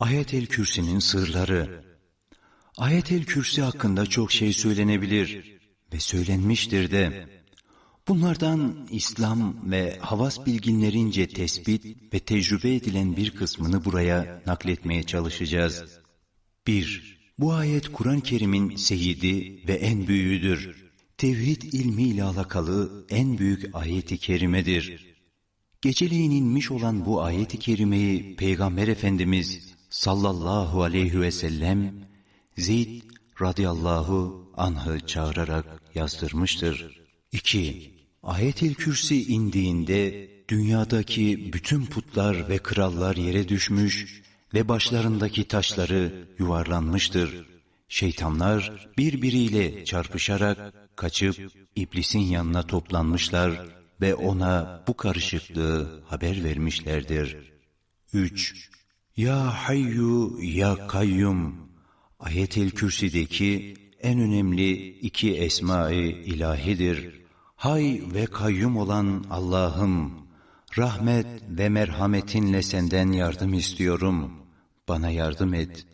Ayet-el Kürsi'nin sırları Ayet-el Kürsi hakkında çok şey söylenebilir ve söylenmiştir de. Bunlardan İslam ve havas bilginlerince tespit ve tecrübe edilen bir kısmını buraya nakletmeye çalışacağız. 1. Bu ayet Kur'an-ı Kerim'in seyidi ve en büyüğüdür. Tevhid ilmiyle alakalı en büyük ayeti kerimedir. Geceleyin inmiş olan bu ayeti kerimeyi Peygamber Efendimiz sallallahu aleyhi ve sellem Zeyd radıyallahu anh'ı çağırarak yazdırmıştır. 2. Ayet-i Kürsi indiğinde dünyadaki bütün putlar ve krallar yere düşmüş ve başlarındaki taşları yuvarlanmıştır. Şeytanlar birbiriyle çarpışarak kaçıp iblisin yanına toplanmışlar ve ona bu karışıklığı haber vermişlerdir. 3. Ya Hayyu Ya Kayyum Ayet-el Kürsi'deki en önemli iki esma-i ilahidir. Hay ve kayyum olan Allah'ım, rahmet ve merhametinle senden yardım istiyorum, bana yardım et,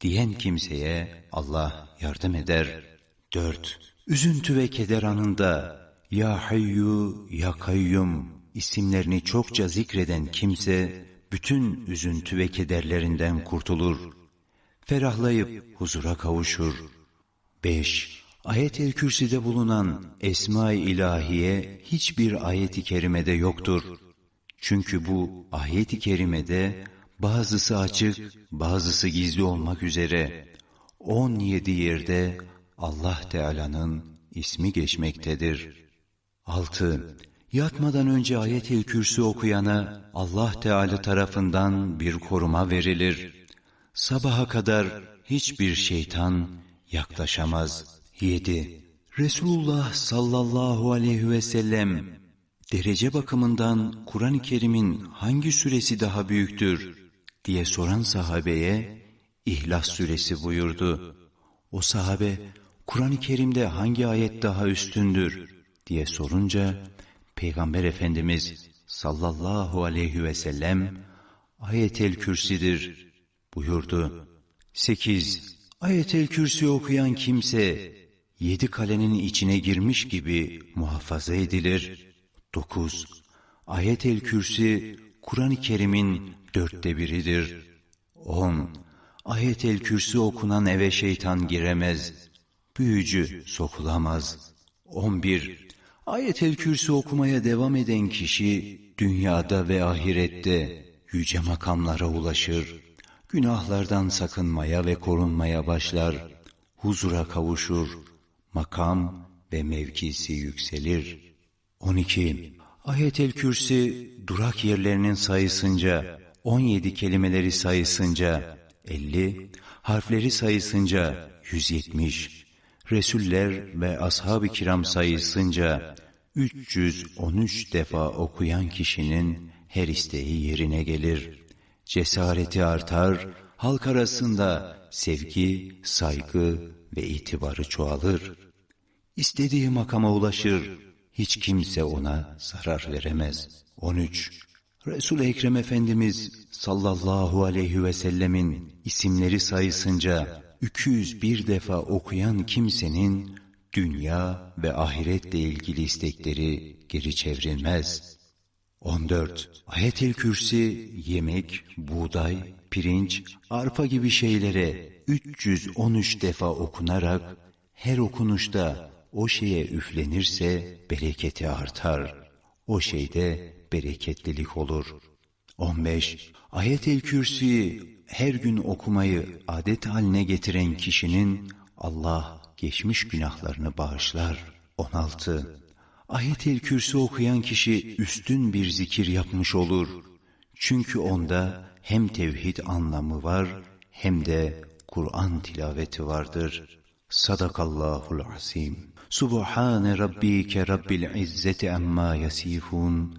diyen kimseye Allah yardım eder. 4. Üzüntü ve keder anında, Ya Hayyu, Ya Kayyum isimlerini çokça zikreden kimse, bütün üzüntü ve kederlerinden kurtulur. Ferahlayıp huzura kavuşur. 5. Ayet-el Kürsi'de bulunan Esma-i İlahiye hiçbir ayet-i kerimede yoktur. Çünkü bu ayet-i kerimede bazısı açık, bazısı gizli olmak üzere 17 yerde Allah Teala'nın ismi geçmektedir. 6. Yatmadan önce ayet-el kürsü okuyana Allah Teala tarafından bir koruma verilir. Sabaha kadar hiçbir şeytan yaklaşamaz. 7. Resulullah sallallahu aleyhi ve sellem derece bakımından Kur'an-ı Kerim'in hangi suresi daha büyüktür diye soran sahabeye İhlas suresi buyurdu. O sahabe Kur'an-ı Kerim'de hangi ayet daha üstündür diye sorunca Peygamber Efendimiz sallallahu aleyhi ve sellem Ayet-el Kürsi'dir buyurdu. 8. Ayet-el Kürsi okuyan kimse yedi kalenin içine girmiş gibi muhafaza edilir. 9. Ayet-el Kürsi Kur'an-ı Kerim'in dörtte biridir. 10. Ayet-el Kürsi okunan eve şeytan giremez. Büyücü sokulamaz. 11. Ayet-el Kürsi okumaya devam eden kişi dünyada ve ahirette yüce makamlara ulaşır. Günahlardan sakınmaya ve korunmaya başlar. Huzura kavuşur. Makam ve mevkisi yükselir. 12. Ayet-el Kürsi durak yerlerinin sayısınca, 17 kelimeleri sayısınca 50, harfleri sayısınca 170, Resuller ve ashab-ı kiram sayısınca 313 defa okuyan kişinin her isteği yerine gelir. Cesareti artar, halk arasında sevgi, saygı ve itibarı çoğalır. İstediği makama ulaşır, hiç kimse ona zarar veremez. 13. Resul-i Ekrem Efendimiz sallallahu aleyhi ve sellemin isimleri sayısınca 201 defa okuyan kimsenin dünya ve ahiretle ilgili istekleri geri çevrilmez. 14. Ayet-el Kürsi yemek, buğday, pirinç, arpa gibi şeylere 313 defa okunarak her okunuşta o şeye üflenirse bereketi artar. O şeyde bereketlilik olur. 15. Ayet-el Kürsi'yi her gün okumayı adet haline getiren kişinin Allah geçmiş günahlarını bağışlar. 16. Ayet-el Kürsi okuyan kişi üstün bir zikir yapmış olur. Çünkü onda hem tevhid anlamı var hem de Kur'an tilaveti vardır. Sadakallahul azim. Subhane rabbike rabbil izzeti amma yasifun